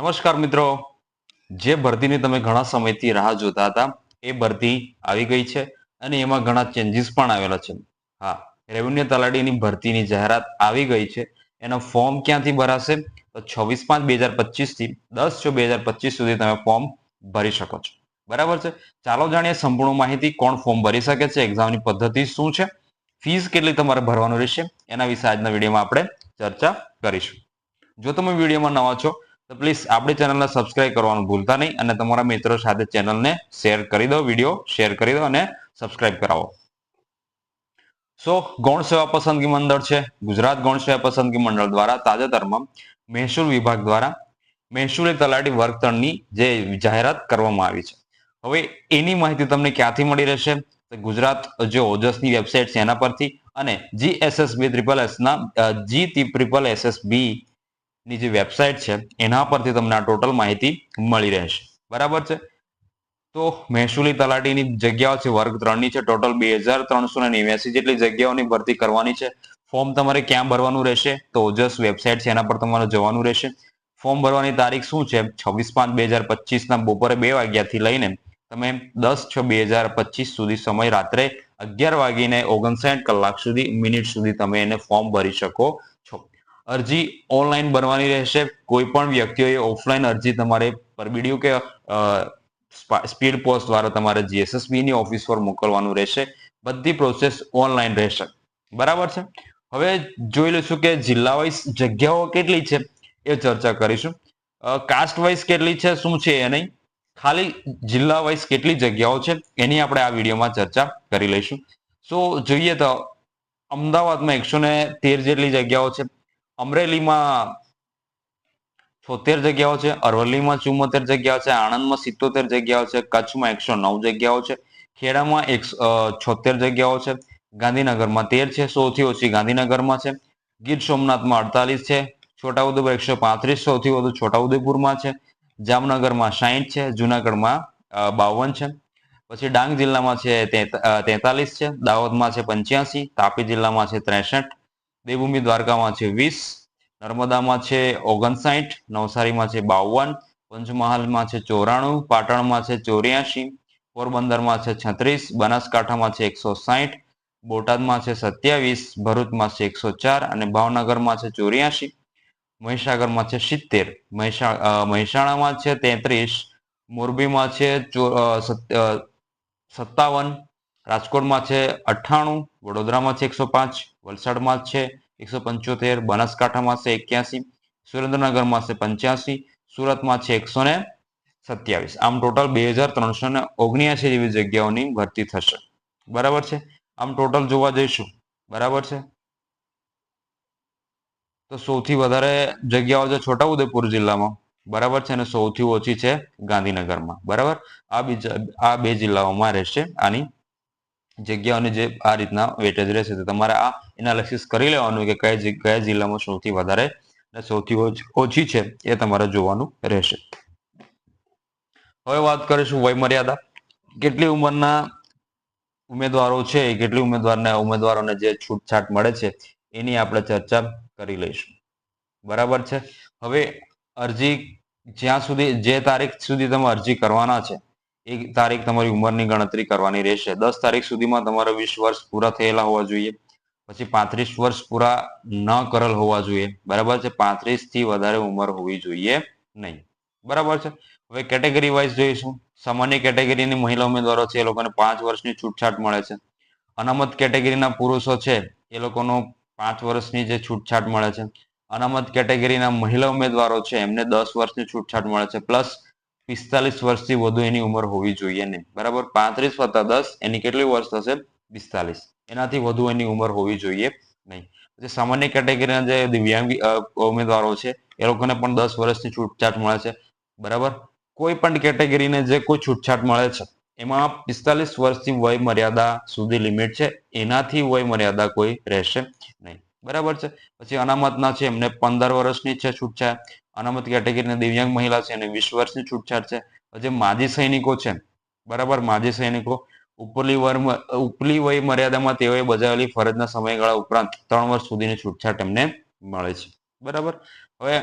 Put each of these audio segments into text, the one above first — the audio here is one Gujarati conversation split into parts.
નમસ્કાર મિત્રો. જે ભરતીની તમે ઘણા સમયથી રાહ જોતા હતા, એ ભરતી આવી ગઈ છે અને એમાં ઘણા ચેન્જીસ પણ આવેલા છે. હા રેવન્યુ તલાટીની ભરતીની જાહેરાત આવી ગઈ છે. એનો ફોર્મ ક્યાંથી ભરાશે? તો છવ્વીસ પાંચ બે હજાર પચીસથી દસ છ બે હજાર પચીસ સુધી તમે ફોર્મ ભરી શકો છો. બરાબર છે? ચાલો જાણીએ સંપૂર્ણ માહિતી કોણ ફોર્મ ભરી શકે છે એક્ઝામની પદ્ધતિ શું છે? ફીસ કેટલી તમારે ભરવાનું રહેશે? એના વિશે આજના વિડીયોમાં આપણે ચર્ચા કરીશું. જો તમે વિડીયોમાં નવા છો તો પ્લીઝ આપણી ચેનલને સબસ્ક્રાઇબ કરવાનું ભૂલતા નહીં અને તમારા મિત્રો સાથે ચેનલને શેર કરી દો વીડિયો શેર કરી દો અને સબસ્ક્રાઇબ કરાવો. સો ગૌણ સેવા પસંદગી મંડળ છે. ગુજરાત ગૌણ સેવા પસંદગી મંડળ દ્વારા તાજેતરમાં મહેસૂલ વિભાગ દ્વારા મહેસૂલી તલાટી વર્ગતણની જે જાહેરાત કરવામાં આવી છે. હવે એની માહિતી તમને ક્યાંથી મળી રહેશે? ગુજરાત જે ઓજસની વેબસાઇટ છે એના પરથી અને જી એસએસબી ત્રિપલ એસના જી ત્રિપલ એસએસબી ની જે વેબસાઇટ છે, એના પરથી તમને આ ટોટલ માહિતી મળી રહેશે. બરાબર છે? તો મહેસૂલી તલાટીની જગ્યાઓ છે, વર્ગ ત્રણની છે ટોટલ બે હજાર ત્રણસો ને નેવ્યાસી જેટલી જગ્યાઓની ભરતી કરવાની છે. ફોર્મ તમારે ક્યાં ભરવાનું રહેશે? તો ઓજસ વેબસાઇટ છે, એના પર તમારે જવાનું રહેશે. ફોર્મ ભરવાની તારીખ શું છે? છવ્વીસ પાંચ બે હજાર પચીસના બપોરે બે વાગ્યાથી લઈને તમે દસ છ બે હજાર પચીસ સુધી સમય રાત્રે અગિયાર વાગીને ઓગણસાઠ કલાક સુધી મિનિટ સુધી તમે એને ફોર્મ ભરી શકો. અરજી ઓનલાઈન ભરવાની રહેશે. કોઈ પણ વ્યક્તિઓએ ઓફલાઈન અરજી તમારે પરબીડિયું કે સ્પીડ પોસ્ટ દ્વારા તમારે જીએસએસબી ની ઓફિસ પર મોકલવાનું રહેશે. બધી પ્રોસેસ ઓનલાઈન રહેશે. બરાબર છે? હવે જોઈ લઈશું કે જિલ્લા વાઇઝ જગ્યાઓ કેટલી છે એ ચર્ચા કરીશું. કાસ્ટ વાઇઝ કેટલી છે, શું છે એ નહીં. ખાલી જિલ્લા વાઇઝ કેટલી જગ્યાઓ છે એની આપણે આ વિડીયોમાં ચર્ચા કરી લઈશું. સો, જોઈએ તો અમદાવાદમાં એકસો ને તેર જેટલી જગ્યાઓ છે. અમરેલીમાં છોતેર જગ્યાઓ છે, અરવલ્લીમાં ચુમ્મોતેર જગ્યાઓ છે, આણંદમાં સિત્તોતેર જગ્યાઓ છે, કચ્છમાં એકસો નવ જગ્યાઓ છે, ખેડામાં એકસો છોતેર જગ્યાઓ છે, ગાંધીનગરમાં તેર છે, સૌથી ઓછી ગાંધીનગરમાં છે, ગીર સોમનાથમાં અડતાલીસ છે, છોટાઉદેપુર એકસો પાંત્રીસ, સૌથી વધુ છોટાઉદેપુરમાં છે, જામનગરમાં સાહીઠ છે, જુનાગઢમાં બાવન છે, પછી ડાંગ જિલ્લામાં છે તેતાલીસ છે, દાહોદમાં છે પંચ્યાસી, તાપી જિલ્લામાં છે ત્રેસઠ દેવભૂમિ દ્વારકામાં છે વીસ, નર્મદામાં છે ઓગણસાઠ, નવસારીમાં છે બાવન, પંચમહાલમાં છે ચોરાણું, પાટણમાં છે ચોર્યાસી પોરબંદરમાં છે છત્રીસ, બનાસકાંઠામાં છે એકસો સાહીઠ બોટાદમાં છે સત્યાવીસ, ભરૂચમાં છે એકસો ચાર અને ભાવનગરમાં છે ચોર્યાસી મહીસાગરમાં છે સિત્તેર, મહેસા મહેસાણામાં છે તેત્રીસ, મોરબીમાં છે સત્તાવન, રાજકોટમાં છે અઠ્ઠાણું, વડોદરામાં છે એકસો પાંચ વલસાડમાં છે. એકસો પંચોતેર, બનાસકાંઠામાં છે એક્યાસી, સુરેન્દ્રનગરમાં છે પંચ્યાસી, સુરતમાં છે એકસો ને સત્યાવીસ. આમ ટોટલ બે હજાર ત્રણસો ને ઓગણ્યાસી જેવી જગ્યાઓની ભરતી થશે. બરાબર છે? આમ ટોટલ જોવા જઈશું. બરાબર છે? તો સૌથી વધારે જગ્યાઓ છે છોટાઉદેપુર જિલ્લામાં. બરાબર છે? અને સૌથી ઓછી છે ગાંધીનગરમાં. બરાબર? આ બીજા, આ બે જિલ્લાઓમાં રહેશે આની જગ્યાઓની જે આ રીતના વેટેજ રહેશે તો તમારે આ એનાલિસિસ કરી લેવાનું કે કયા કયા જિલ્લામાં સૌથી વધારે અને સૌથી ઓછી છે એ તમારે જોવાનું રહેશે. હવે વાત કરીશું વય મર્યાદા કેટલી ઉંમરના ઉમેદવારો છે, કેટલી ઉમેદવારના ઉમેદવારોને જે છૂટછાટ મળે છે, એની આપણે ચર્ચા કરી લઈશું. બરાબર છે? હવે અરજી જ્યાં સુધી, જે તારીખ સુધી તમે અરજી કરવાના છે એ તારીખ તમારી ઉંમરની ગણતરી કરવાની રહેશે. દસ તારીખ સુધીમાં તમારા વીસ વર્ષ પૂરા થયેલા હોવા જોઈએ. પછી પાંત્રીસ વર્ષ પૂરા ન કરેલ હોવા જોઈએ. બરાબર છે? પાંત્રીસથી વધારે ઉંમર હોવી જોઈએ નહીં. બરાબર છે? હવે કેટેગરી વાઇઝ જોઈશું. સામાન્ય કેટેગરીની મહિલા ઉમેદવારો છે, એ લોકોને પાંચ વર્ષની છૂટછાટ મળે છે. અનામત કેટેગરીના પુરુષો છે, એ લોકોનો પાંચ વર્ષની જે છૂટછાટ મળે છે. અનામત કેટેગરીના મહિલા ઉમેદવારો છે, એમને દસ વર્ષની છૂટછાટ મળે છે. પ્લસ પિસ્તાલીસ વર્ષથી વધુ એની ઉંમર હોવી જોઈએ નહીં. બરાબર? પાંત્રીસ વત્તા દસ, એની કેટલી વર્ષ થશે? પિસ્તાલીસ. એનાથી વધુ એની ઉંમર હોવી જોઈએ નહીં. પછી સામાન્ય કેટેગરીના જે દિવ્યાંગ ઉમેદવારો છે, એ લોકોને પણ દસ વર્ષની છૂટછાટ મળે છે. બરાબર? કોઈ પણ કેટેગરીને જે કોઈ છૂટછાટ મળે છે, એમાં પિસ્તાલીસ વર્ષથી વય મર્યાદા સુધી લિમિટ છે. એનાથી વય મર્યાદા કોઈ રહેશે નહીં. બરાબર છે? પછી અનામતના છે, એમને પંદર વર્ષની છે છૂટછાટ. અનામત કેટેગરીના દિવ્યાંગ મહિલા છે એને વીસ વર્ષની છૂટછાટ છે. જે માજી સૈનિકો છે. બરાબર, માજી સૈનિકો. ઉપલી વર્મ ઉપલી વય મર્યાદામાં તેઓએ બજાવેલી ફરજના સમયગાળા ઉપરાંત ત્રણ વર્ષ સુધીની છૂટછાટ એમને મળે છે. બરાબર? હવે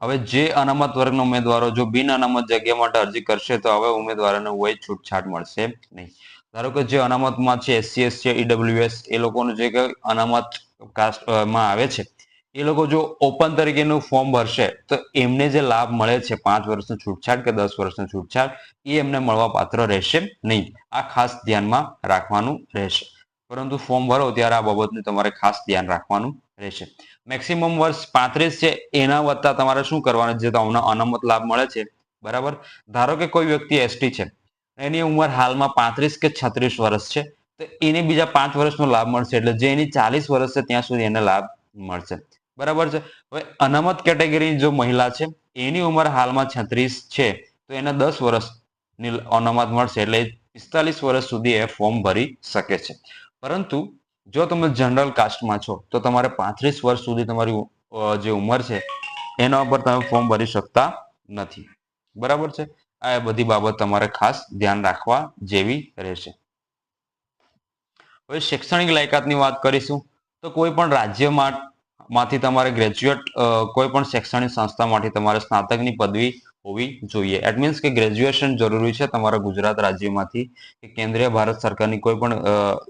હવે જે અનામત વર્ગના ઉમેદવારો જો બિન અનામત જગ્યા માટે અરજી કરશે તો હવે ઉમેદવારોને વય છૂટછાટ મળશે નહીં. ધારો કે જે અનામતમાં છે એસસી છે ઈડબ્લ્યુએસ, એ લોકોનું જે અનામત કાસ્ટમાં આવે છે એ લોકો જો ઓપન તરીકેનું ફોર્મ ભરશે, તો એમને જે લાભ મળે છે પાંચ વર્ષનું છૂટછાટ કે દસ વર્ષનું છૂટછાટ, એ એમને મળવા પાત્ર રહેશે નહીં. આ ખાસ ધ્યાનમાં રાખવાનું રહેશે. પરંતુ ફોર્મ ભરો ત્યારે આ બાબતનું તમારે ખાસ ધ્યાન રાખવાનું રહેશે. મેક્સિમમ વર્ષ પાંત્રીસ છે, એના વત્તા તમારે શું કરવાનું? જે તમને અનામત લાભ મળે છે. બરાબર? ધારો કે કોઈ વ્યક્તિ એસટી છે. એની ઉંમર હાલમાં પાંત્રીસ કે છત્રીસ વર્ષ છે, તો એને બીજા પાંચ વર્ષનો લાભ મળશે. એટલે જે એની ચાલીસ વર્ષ છે, ત્યાં સુધી એને લાભ મળશે. બરાબર છે? હવે અનામત કેટેગરી જો મહિલા છે, એની ઉંમર હાલમાં છત્રીસ છે, તો એને દસ વર્ષની અનામત મળશે, એટલે પિસ્તાલીસ વર્ષ સુધી એ ફોર્મ ભરી શકે છે. પરંતુ જો તમે જનરલ કાસ્ટમાં છો, તો તમારે પાંત્રીસ વર્ષ સુધી તમારી જે ઉંમર છે, એના ઉપર તમે ફોર્મ ભરી શકતા નથી. બરાબર છે? આ બધી બાબત તમારે ખાસ ધ્યાન રાખવા જેવી રહેશે. હવે શૈક્ષણિક લાયકાતની વાત કરીશું, તો કોઈ પણ રાજ્યમાં માંથી તમારે ગ્રેજ્યુએટ કોઈ પણ શૈક્ષણિક સંસ્થામાંથી તમારે સ્નાતકની પદવી હોવી જોઈએ. એટ મીન્સ કે ગ્રેજ્યુએશન જરૂરી છે તમારા ગુજરાત રાજ્યમાંથી કે કેન્દ્રીય ભારત સરકારની કોઈ પણ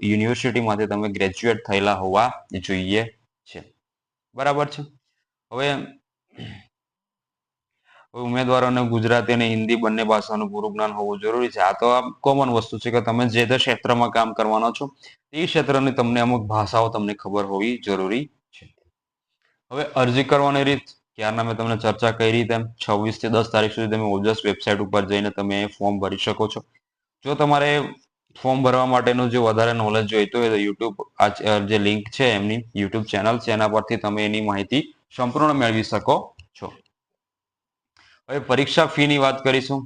યુનિવર્સિટીમાંથી તમે ગ્રેજ્યુએટ થયેલા હોવા જોઈએ છે. બરાબર છે? હવે ઉમેદવારોને ગુજરાતી અને હિન્દી બંને ભાષાનું પૂરું જ્ઞાન હોવું જરૂરી છે. આ તો આ કોમન વસ્તુ છે કે તમે જે તે ક્ષેત્રમાં કામ કરવાનો છો એ ક્ષેત્રની તમને અમુક ભાષાઓ તમને ખબર હોવી જરૂરી હવે અરજી કરવાની રીત, ક્યારના મેં તમને ચર્ચા કરી તેમ છવ્વીસથી દસ તારીખ સુધી તમે ઓજસ વેબસાઇટ ઉપર જઈને તમે ફોર્મ ભરી શકો છો. જો તમારે ફોર્મ ભરવા માટેનું જે વધારે નોલેજ જોઈતું હોય તો યુટ્યુબ, આ જે લિંક છે એમની યુટ્યુબ ચેનલ છે, એના પરથી તમે એની માહિતી સંપૂર્ણ મેળવી શકો છો. હવે પરીક્ષા ફી ની વાત કરીશું.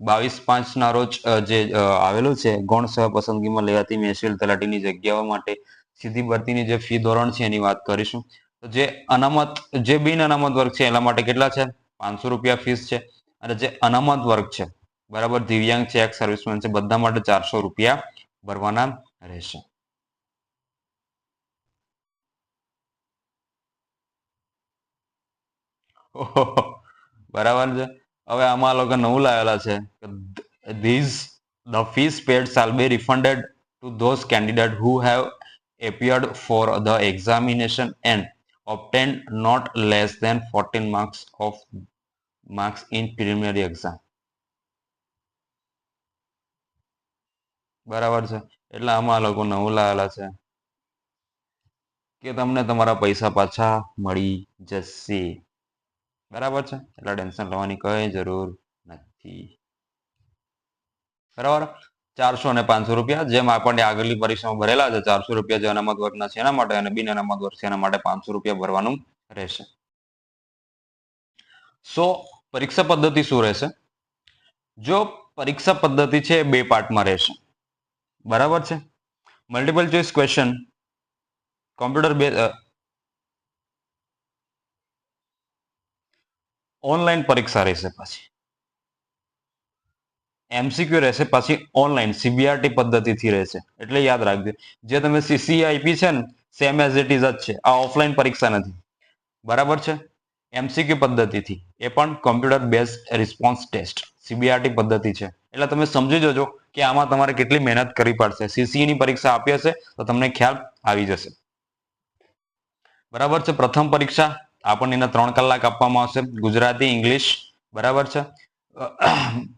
બાવીસ પાંચ ના રોજ જે આવેલું છે, ગૌણ સહ પસંદગીમાં લેવાતી મહેસૂલ તલાટીની જગ્યાઓ માટે સીધી ભરતીની જે ફી ધોરણ છે એની વાત કરીશું. જે અનામત, જે બિન અનામત વર્ગ છે, એના માટે કેટલા છે? પાંચસો રૂપિયા ફીસ છે. અને જે અનામત વર્ગ છે, બરાબર, દિવ્યાંગ છે, એક સર્વિસમેન છે, બધા માટે ચારસો રૂપિયા ભરવાના રહેશે. બરાબર છે. હવે આમાં લોકો નવું લાવેલા છે this the fees paid shall be refunded to those candidate who have appeared for the examination and obtained not less than 14 marks of marks in preliminary exam. બરાબર છે? એટલે આમાં લોકો નવું લાવેલા છે કે તમને તમારા પૈસા પાછા મળી જશે. બરાબર છે? એટલે ટેન્શન લેવાની કઈ જરૂર નથી. બરાબર? ચારસો અને પાંચસો રૂપિયા. જેમ આપણને આગળની પરીક્ષામાં ભરેલા છે, ચારસો રૂપિયા જે અનામત વર્ગના છે એના માટે અને બિન અનામત વર્ગ છે એના માટે પાંચસો રૂપિયા ભરવાનું રહેશે. સો પરીક્ષા પદ્ધતિ શું રહેશે? જો પરીક્ષા પદ્ધતિ છે બે પાર્ટમાં રહેશે. બરાબર છે? મલ્ટિપલ ચોઈસ ક્વેશ્ચન કોમ્પ્યુટર બે ઓનલાઈન પરીક્ષા રહેશે પછી. એમસીક્યુ રહેશે, પછી ઓનલાઈન સીબીઆરટી પદ્ધતિથી રહેશે. એટલે યાદ રાખજો, જે તમે સીસીઆઈપી છે ને સેમ એઝ ઇટ ઇઝ જ છે. આ ઓફલાઈન પરીક્ષા નથી. બરાબર છે? એમસીક્યુ પદ્ધતિથી. એ પણ computer base response test CBRT પદ્ધતિ છે. એટલે તમે સમજી જજો કે આમાં તમારે કેટલી મહેનત કરવી પડશે. સીસીની પરીક્ષા આપી હશે, તો તમને ખ્યાલ આવી જશે. બરાબર છે? પ્રથમ પરીક્ષા આપણને એના ત્રણ કલાક આપવામાં આવશે. ગુજરાતી, ઇંગ્લિશ. બરાબર છે?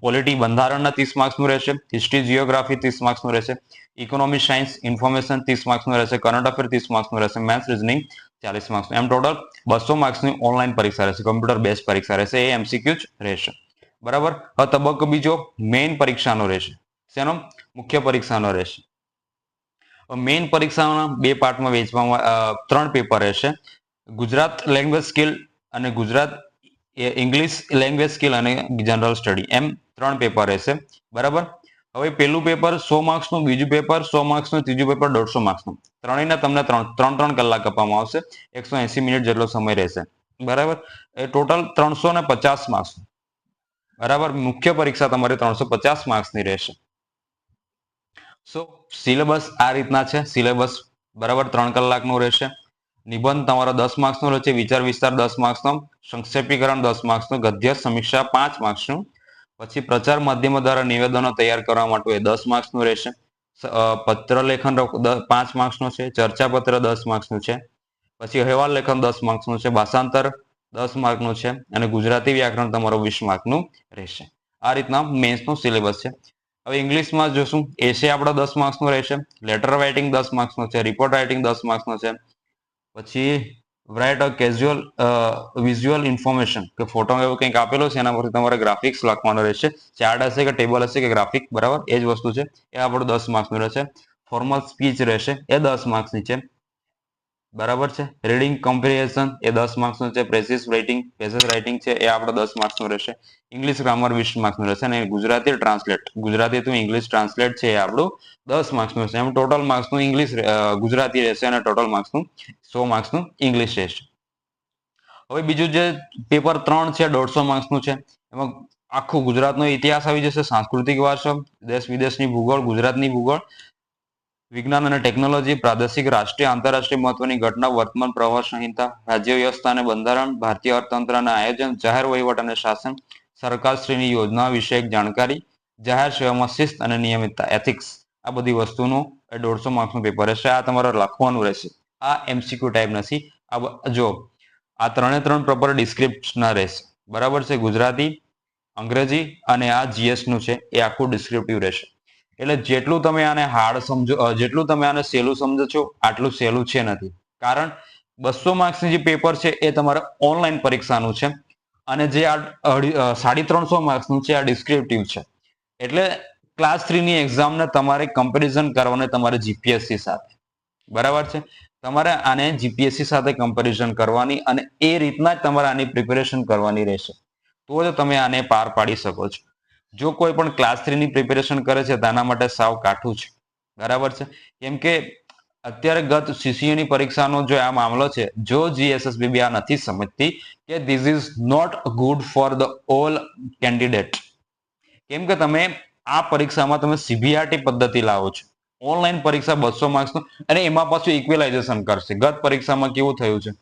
પોલિટી બંધારણના ત્રીસ માર્ક્સનું રહેશે હિસ્ટ્રી જીઓગ્રાફી ત્રીસ માર્ક્સનું રહેશે ઇકોનોમી સાયન્સ ઇન્ફોર્મેશન ત્રીસ માર્ક્સનું રહેશે કરંટ અફેર ત્રીસ માર્ક્સનું રહેશે મેથ્સ રિઝનિંગ ચાલીસ માર્ક્સ એમ ટોટલ બસો માર્ક્સની ઓનલાઈન પરીક્ષા રહેશે કમ્પ્યુટર બેઝ પરીક્ષા રહેશે, એ એમસીક્યુ જ રહેશે. બરાબર? હવે તબક્કો બીજો મેઇન પરીક્ષાનો રહેશે. શેનો? મુખ્ય પરીક્ષાનો રહેશે. મેઇન પરીક્ષાના બે પાર્ટમાં વેચવામાં ત્રણ પેપર રહેશે. ગુજરાત લેંગ્વેજ સ્કિલ અને ગુજરાત ઇંગ્લિશ લેંગ્વેજ સ્કિલ અને જનરલ સ્ટડી એમ ત્રણ પેપર રહેશે. બરાબર? હવે પેલું પેપર સો માર્ક્સનું બીજું પેપર સો માર્ક્સનું ત્રીજું પેપર દોઢસો માર્ક્સનું ત્રણેયના તમને ત્રણ ત્રણ ત્રણ કલાક આપવામાં આવશે. એકસો એસી મિનિટ જેટલો સમય રહેશે. બરાબર? એ ટોટલ ત્રણસો ને પચાસ માર્ક્સ બરાબર? મુખ્ય પરીક્ષા તમારી ત્રણસો પચાસ માર્ક્સની રહેશે. સો સિલેબસ આ રીતના છે. સિલેબસ બરાબર ત્રણ કલાકનું રહેશે. નિબંધ તમારો દસ માર્ક્સનો રહેશે વિચાર વિસ્તાર દસ માર્ક્સનો, સંક્ષેપીકરણ દસ માર્ક્સનું, ગદ્ય સમીક્ષા પાંચ માર્ક્સનું. પછી પ્રચાર માધ્યમો દ્વારા નિવેદનો તૈયાર કરવા માટે એ દસ માર્ક્સનું રહેશે. પત્ર લેખન પાંચ માર્ક્સનું છે, ચર્ચા પત્ર દસ માર્ક્સનું છે. પછી અહેવાલ લેખન દસ માર્ક્સનું છે, ભાષાંતર દસ માર્કનું છે અને ગુજરાતી વ્યાકરણ તમારો વીસ માર્કનું રહેશે. આ રીતના મેન્સનું સિલેબસ છે. હવે ઇંગ્લિશમાં જોશું. એસે આપણો દસ માર્ક્સનું રહેશે. લેટર રાઇટિંગ દસ માર્ક્સનો છે, રિપોર્ટ રાઇટિંગ દસ માર્ક્સનો છે. પછી write a casual visual information કે ફોટો એવું કંઈક આપેલો છે, એના પરથી તમારે ગ્રાફિક્સ લખવાનો રહેશે. ચાર્ટ હશે કે ટેબલ હશે કે ગ્રાફિક બરાબર? એ જ વસ્તુ છે. એ આપણો દસ માર્ક્સનું રહેશે. ફોર્મલ સ્પીચ રહેશે. એ દસ માર્ક્સની છે. બરાબર છે? રીડિંગ કમ્પેરિઝન એ દસ માર્ક્સનું છે પ્રેસિસ રાઇટિંગ પ્રેસિસ રાઇટિંગ છે, એ આપણો દસ માર્ક્સનું રહેશે. ઇંગ્લિશ ગ્રામર વીસ માર્ક્સનું રહેશે અને Gujarati translate Gujarati to English translate છે એ આપણું દસ માર્ક્સનું રહેશે એમ ટોટલ માર્ક્સનું ઇંગ્લિશ ગુજરાતી રહેશે અને ટોટલ માર્ક્સનું સો માર્ક્સનું ઇંગ્લિશ રહેશે. હવે બીજું જે પેપર ત્રણ છે, દોઢસો માર્ક્સનું છે, એમાં આખું ગુજરાતનો ઇતિહાસ આવી જશે, સાંસ્કૃતિક વારસો, દેશ વિદેશની ભૂગોળ, ગુજરાતની ભૂગોળ વિજ્ઞાન અને ટેકનોલોજી, પ્રાદેશિક, રાષ્ટ્રીય, આંતરરાષ્ટ્રીય મહત્વની ઘટના, વર્તમાન પ્રવાહ સંહિતા, રાજ્ય વ્યવસ્થા અને બંધારણ, ભારતીય અર્થતંત્ર અને આયોજન, જાહેર વહીવટ અને શાસન, સરકારશ્રીની યોજના વિષયક જાણકારી, જાહેર સેવામાં શિસ્ત અને નિયમિતતા એથિક્સ આ બધી વસ્તુનું એ દોઢસો માર્ક્સનું પેપર રહેશે. આ તમારે લખવાનું રહેશે. આ એમસીક્યુ ટાઈપ નથી. આ જો, આ ત્રણે ત્રણ પ્રોપર ડિસ્ક્રિપ્શનના રહેશે. બરાબર છે? ગુજરાતી, અંગ્રેજી અને આ જીએસનું છે. એ આખું ડિસ્ક્રિપ્ટિવ રહેશે. એટલે જેટલું તમે આને હાર્ડ સમજો જેટલું તમે આને સહેલું સમજો છો, આટલું સહેલું છે નથી. કારણ બસો માર્ક્સની જે પેપર છે એ તમારે ઓનલાઈન પરીક્ષાનું છે અને જે આ સાડી ત્રણસો માર્ક્સનું છે, આ ડિસ્ક્રિપ્ટિવ છે. એટલે ક્લાસ થ્રીની એક્ઝામને તમારે કમ્પેરિઝન કરવાને તમારે જીપીએસસી સાથે. બરાબર છે? તમારે આને જીપીએસસી સાથે કમ્પેરિઝન કરવાની અને એ રીતના જ તમારે આની પ્રિપેરેશન કરવાની રહેશે. તો જ તમે આને પાર પાડી શકો છો. જો કોઈ પણ ક્લાસ થ્રીની પ્રિપેરેશન કરે છે તેના માટે સાવ કાઠું છે. બરાબર છે? કેમ કે અત્યારે ગત સીસીયુની પરીક્ષાનો જો આ મામલો છે, જો જીએસએસબીબી આ નથી સમજતી કે this is not good for the all candidate કેમ કે તમે આ પરીક્ષામાં તમે સીબીઆરટી પદ્ધતિ લાવો છો. ઓનલાઈન પરીક્ષા બસો માર્ક્સનું અને એમાં પાછું ઇક્વેલાઇઝેશન કરશે. ગત પરીક્ષામાં કેવું થયું છે?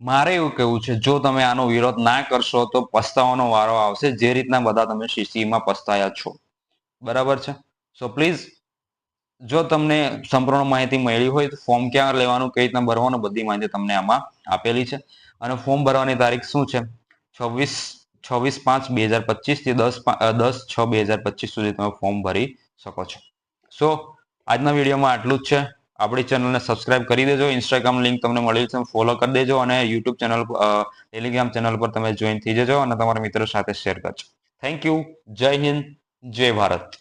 મારે એવું કહેવું છે, જો તમે આનો વિરોધ ના કરશો તો પસ્તાવાનો વારો આવશે, જે રીતના બધા તમે સીસીમાં પસ્તાયા છો. બરાબર છે? સો પ્લીઝ જો તમને સંપૂર્ણ માહિતી મળી હોય તો ફોર્મ ક્યાં લેવાનું, કઈ રીતના ભરવાનું, બધી માહિતી તમને આમાં આપેલી છે. અને ફોર્મ ભરવાની તારીખ શું છે? છવ્વીસ છવ્વીસ પાંચ બે હજાર પચીસથી દસ દસ છ બે હજાર પચીસ સુધી તમે ફોર્મ ભરી શકો છો. સો આજના વિડીયોમાં આટલું જ છે. આપણી ચેનલને સબસ્ક્રાઇબ કરી દેજો. ઇન્સ્ટાગ્રામ લિંક તમને મળી છે ફોલો કરી દેજો અને યુટ્યુબ ચેનલ ટેલિગ્રામ ચેનલ પર તમે જોઈન થઈ જજો અને તમારા મિત્રો સાથે શેર કરજો. થેન્ક યુ જય હિન્દ. જય ભારત.